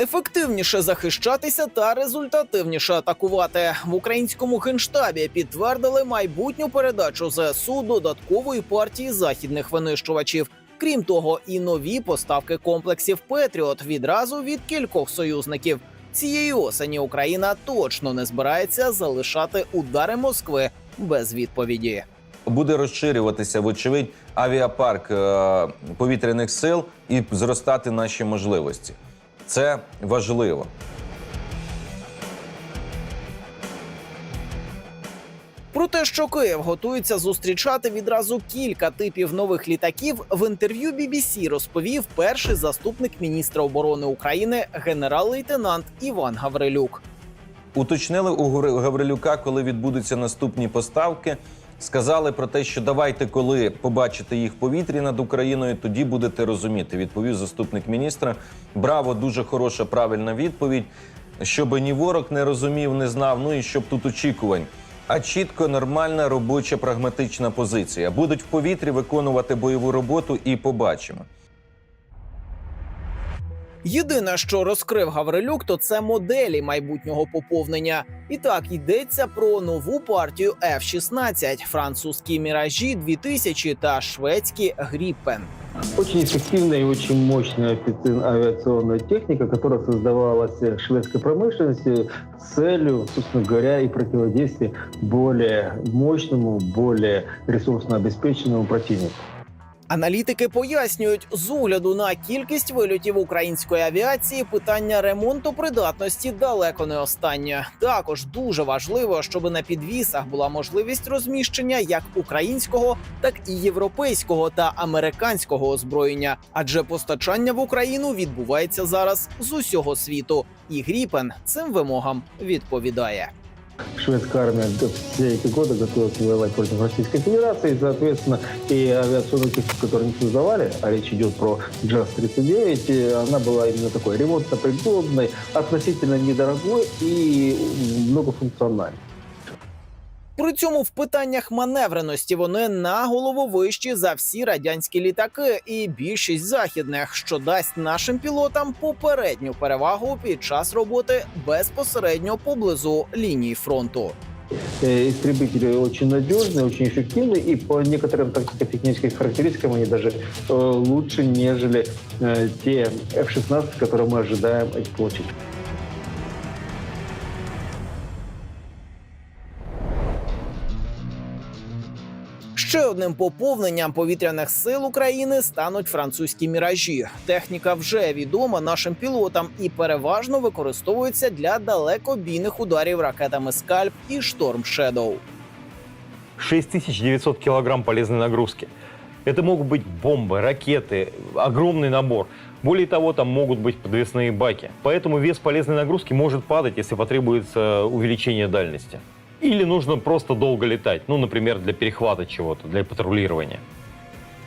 Ефективніше захищатися та результативніше атакувати в українському генштабі підтвердили майбутню передачу ЗСУ додаткової партії західних винищувачів. Крім того, і нові поставки комплексів Петріот відразу від кількох союзників. Цієї осені Україна точно не збирається залишати удари Москви без відповіді. Буде розширюватися, вочевидь, авіапарк е, повітряних сил і зростати наші можливості. Це важливо. Про те, що Київ готується зустрічати відразу кілька типів нових літаків, в інтерв'ю BBC розповів перший заступник міністра оборони України генерал-лейтенант Іван Гаврилюк. Уточнили у Гаври- Гаврилюка, коли відбудуться наступні поставки. Сказали про те, що давайте, коли побачите їх повітрі над Україною, тоді будете розуміти. Відповів заступник міністра. Браво, дуже хороша, правильна відповідь. Щоб ні ворог не розумів, не знав. Ну і щоб тут очікувань. А чітко нормальна робоча прагматична позиція. Будуть в повітрі виконувати бойову роботу, і побачимо. Єдине, що розкрив Гаврилюк, то це моделі майбутнього поповнення. І так йдеться про нову партію F-16, французькі міражі 2000 та шведські Гріппен. Очень эффективная и очень мощная офици- авиационная техника, которая создавалась э, шведской промышленностью с целью, собственно говоря, и противодействия более мощному, более ресурсно обеспеченному противнику. Аналітики пояснюють, з огляду на кількість вильотів української авіації питання ремонту придатності далеко не останнє. Також дуже важливо, щоб на підвісах була можливість розміщення як українського, так і європейського та американського озброєння, адже постачання в Україну відбувається зараз з усього світу, і Гріпен цим вимогам відповідає. Шведская армия г- все эти годы готовилась воевать против Российской Федерации, и, соответственно, и авиационную технику, которую они создавали, а речь идет про JAS-39, и она была именно такой ремонтно-пригодной, относительно недорогой и многофункциональной. При цьому в питаннях маневреності вони на голову вищі за всі радянські літаки і більшість західних, що дасть нашим пілотам попередню перевагу під час роботи безпосередньо поблизу лінії фронту. Э, Истребители очень надежные, очень эффективные, и по некоторым тактико-техническим характеристикам они даже э, лучше, нежели э, те F-16, которые мы ожидаем их получить. Ще одним поповненням повітряних сил України стануть французькі міражі. Техніка вже відома нашим пілотам і переважно використовується для далекобійних ударів ракетами Скальп і Шторм Шедоу. 6900 килограмм полезной нагрузки. Это могут быть бомбы, ракеты, огромный набор. Более того, там могут быть подвесные баки. Поэтому вес полезной нагрузки может падать, если потребуется увеличение дальности. Или нужно просто долго летать, ну, например, для перехвата чего-то, для патрулирования.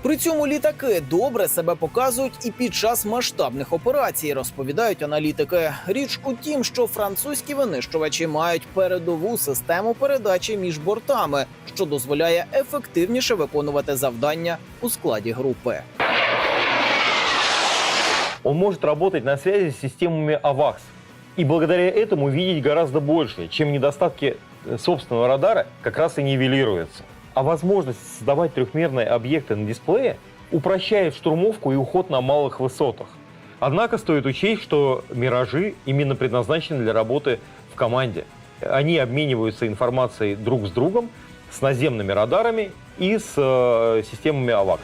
При цьому літаки добре себе показують і під час масштабних операцій, розповідають аналітики. Річ у тім, що французькі винищувачі мають передову систему передачі між бортами, що дозволяє ефективніше виконувати завдання у складі групи. Он может работать на связи с системами AVAX. И благодаря этому видеть гораздо больше, чем недостатки собственного радара как раз и нивелируются. А возможность создавать трехмерные объекты на дисплее упрощает штурмовку и уход на малых высотах. Однако стоит учесть, что «Миражи» именно предназначены для работы в команде. Они обмениваются информацией друг с другом, с наземными радарами и с э, системами AVAX.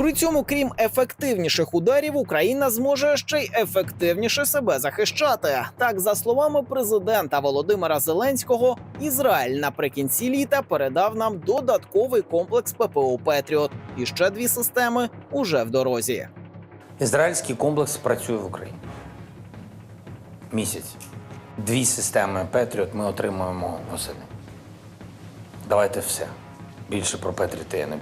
При цьому, крім ефективніших ударів, Україна зможе ще й ефективніше себе захищати. Так, за словами президента Володимира Зеленського, Ізраїль наприкінці літа передав нам додатковий комплекс ППО Петріот. І ще дві системи уже в дорозі. Ізраїльський комплекс працює в Україні. Місяць. Дві системи Петріот ми отримуємо восени. Давайте все. Більше про Петріот я не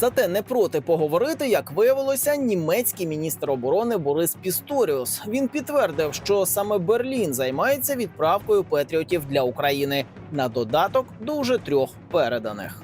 Зате не проти поговорити, як виявилося, німецький міністр оборони Борис Пісторіус. Він підтвердив, що саме Берлін займається відправкою патріотів для України на додаток до вже трьох переданих.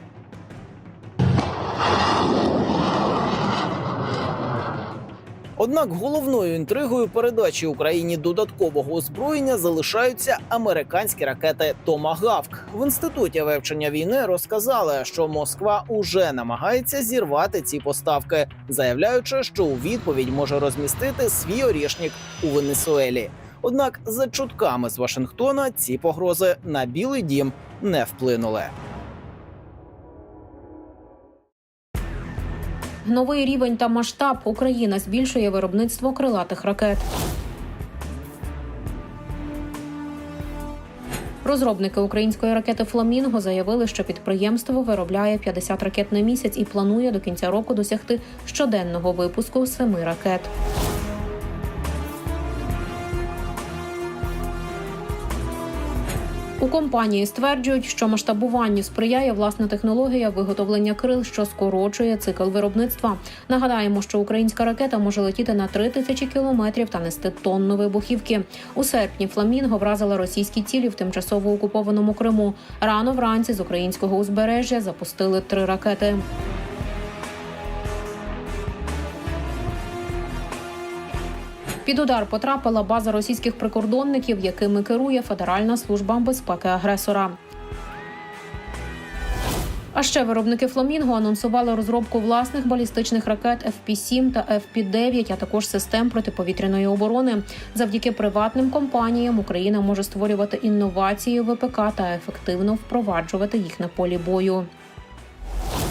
Однак головною інтригою передачі Україні додаткового озброєння залишаються американські ракети Томагавк. В інституті вивчення війни розказали, що Москва уже намагається зірвати ці поставки, заявляючи, що у відповідь може розмістити свій орішник у Венесуелі. Однак, за чутками з Вашингтона, ці погрози на Білий Дім не вплинули. Новий рівень та масштаб Україна збільшує виробництво крилатих ракет. Розробники української ракети Фламінго заявили, що підприємство виробляє 50 ракет на місяць і планує до кінця року досягти щоденного випуску семи ракет. У компанії стверджують, що масштабуванню сприяє власна технологія виготовлення крил, що скорочує цикл виробництва. Нагадаємо, що українська ракета може летіти на 3 тисячі кілометрів та нести тонну вибухівки. У серпні Фламінго вразила російські цілі в тимчасово окупованому Криму. Рано вранці з українського узбережжя запустили три ракети. Під удар потрапила база російських прикордонників, якими керує Федеральна служба безпеки агресора. А ще виробники Фламінго анонсували розробку власних балістичних ракет FP-7 та FP-9, а також систем протиповітряної оборони. Завдяки приватним компаніям Україна може створювати інновації в ВПК та ефективно впроваджувати їх на полі бою.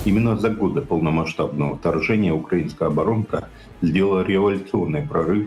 Именно за годы полномасштабного вторжения украинская оборонка сделала революционный прорыв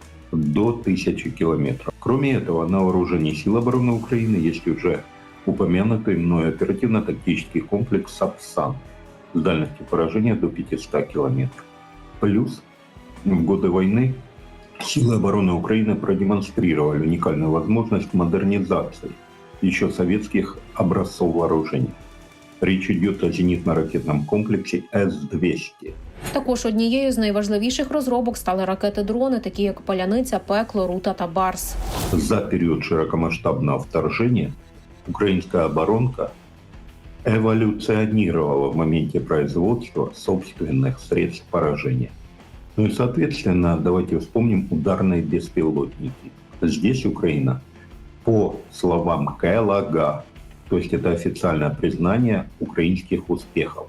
до 1000 километров. Кроме этого, на вооружении сил обороны Украины есть уже упомянутый мной оперативно-тактический комплекс «Сапсан» с дальностью поражения до 500 километров. Плюс в годы войны силы обороны Украины продемонстрировали уникальную возможность модернизации еще советских образцов вооружения. Речь идет о зенитно-ракетном комплексе С-200. Також однією з найважливіших розробок стали ракети-дрони, такі як Паляниця, Пекло, Рута та Барс. За период широкомасштабного вторжения украинская оборонка эволюционировала в моменте производства собственных средств поражения. Ну и, соответственно, давайте вспомним ударные беспилотники. Здесь Украина, по словам КЛАГА, то есть это официальное признание украинских успехов,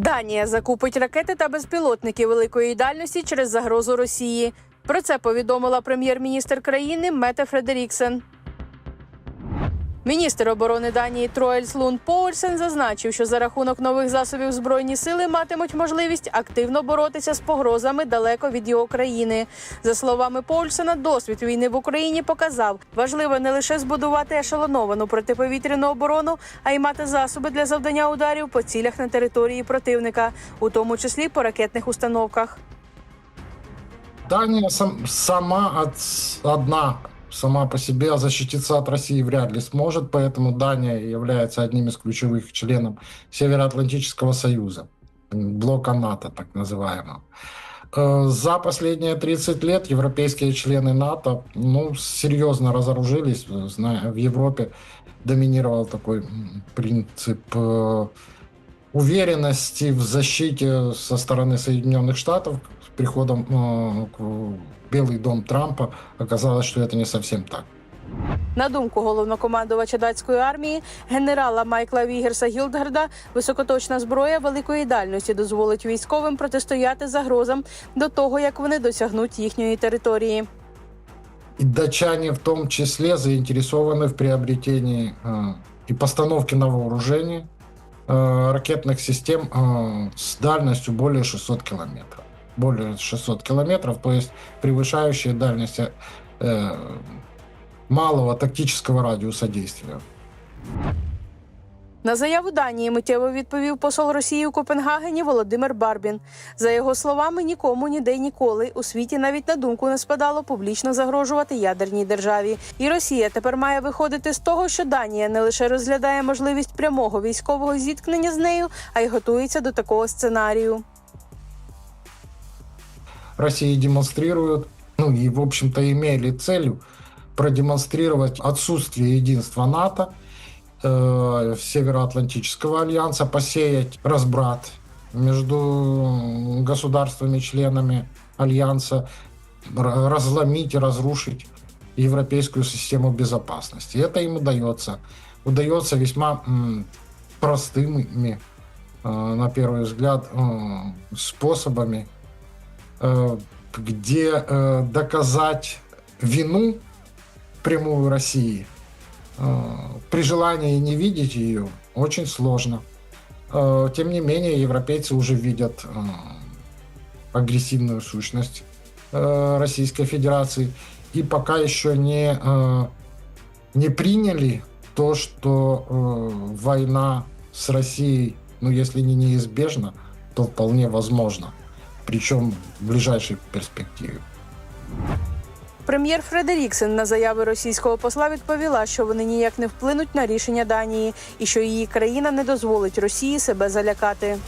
Данія закупить ракети та безпілотники великої дальності через загрозу Росії. Про це повідомила прем'єр-міністр країни Мете Фредеріксен. Міністр оборони Данії Троельс Лунд Поульсен зазначив, що за рахунок нових засобів збройні сили матимуть можливість активно боротися з погрозами далеко від його країни. За словами Поульсена, досвід війни в Україні показав, важливо не лише збудувати ешелоновану протиповітряну оборону, а й мати засоби для завдання ударів по цілях на території противника, у тому числі по ракетних установках. Дания сам- сама одна сама по себе защититься от России вряд ли сможет, поэтому Дания является одним из ключевых членов Североатлантического союза, блока НАТО так называемого. Э, За последние 30 лет европейские члены НАТО ну, серьезно разоружились. В Европе доминировал такой принцип э, уверенности в защите со стороны Соединенных Штатов приходом э, к- в Белый дом Трампа оказалось, что это не совсем так. На думку головнокомандувача датської армії генерала Майкла Вігерса Гілдгарда, високоточна зброя великої дальності дозволить військовим протистояти загрозам до того, як вони досягнуть їхньої території. И датчане в том числе заинтересованы в приобретении э, и постановке на вооружение э, ракетных систем э, с дальностью более 600 километров. Более 600 километров, то есть превышающие дальность э, малого тактического радиуса действия. На заяву Данії миттєво відповів посол Росії у Копенгагені Володимир Барбін. За його словами, нікому ніде й ніколи у світі навіть на думку не спадало публічно загрожувати ядерній державі. І Росія тепер має виходити з того, що Данія не лише розглядає можливість прямого військового зіткнення з нею, а й готується до такого сценарію. Россия демонстрирует, ну и, в общем-то, имели целью продемонстрировать отсутствие единства НАТО, э, Североатлантического альянса, посеять разбрат между государствами-членами альянса, разломить и разрушить европейскую систему безопасности. Это им удается. Удается весьма простыми, э, на первый взгляд, э, способами где э, доказать вину прямую России э, при желании не видеть ее очень сложно. Э, Тем не менее, европейцы уже видят э, агрессивную сущность э, Российской Федерации и пока еще не, э, не приняли то, что э, война с Россией, ну если не неизбежна, то вполне возможно причем в ближайшей перспективе. Прем'єр Фредеріксен на заяви російського посла відповіла, що вони ніяк не вплинуть на рішення Данії і що її країна не дозволить Росії себе залякати.